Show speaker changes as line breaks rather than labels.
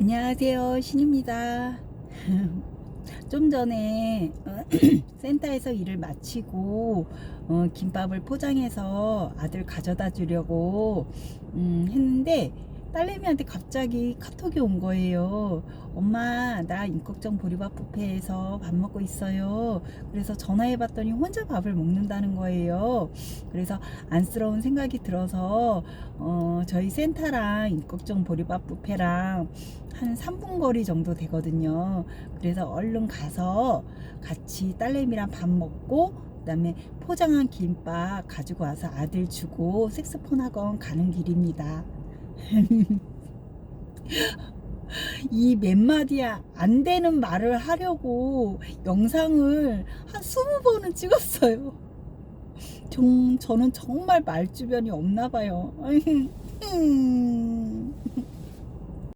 안녕하세요. 신입니다. 좀 전에 어, 센터에서 일을 마치고 어, 김밥을 포장해서 아들 가져다 주려고 음, 했는데 딸내미한테 갑자기 카톡이 온 거예요. 엄마, 나 인걱정 보리밥 뷔페에서 밥 먹고 있어요. 그래서 전화해 봤더니 혼자 밥을 먹는다는 거예요. 그래서 안쓰러운 생각이 들어서 어, 저희 센터랑 인걱정 보리밥 뷔페랑 한 3분 거리 정도 되거든요. 그래서 얼른 가서 같이 딸내미랑 밥 먹고 그다음에 포장한 김밥 가지고 와서 아들 주고 색소폰 학원 가는 길입니다. 이 몇 마디 안 되는 말을 하려고 영상을 한 20번은 찍었어요. 정, 저는 정말 말주변이 없나 봐요. 음.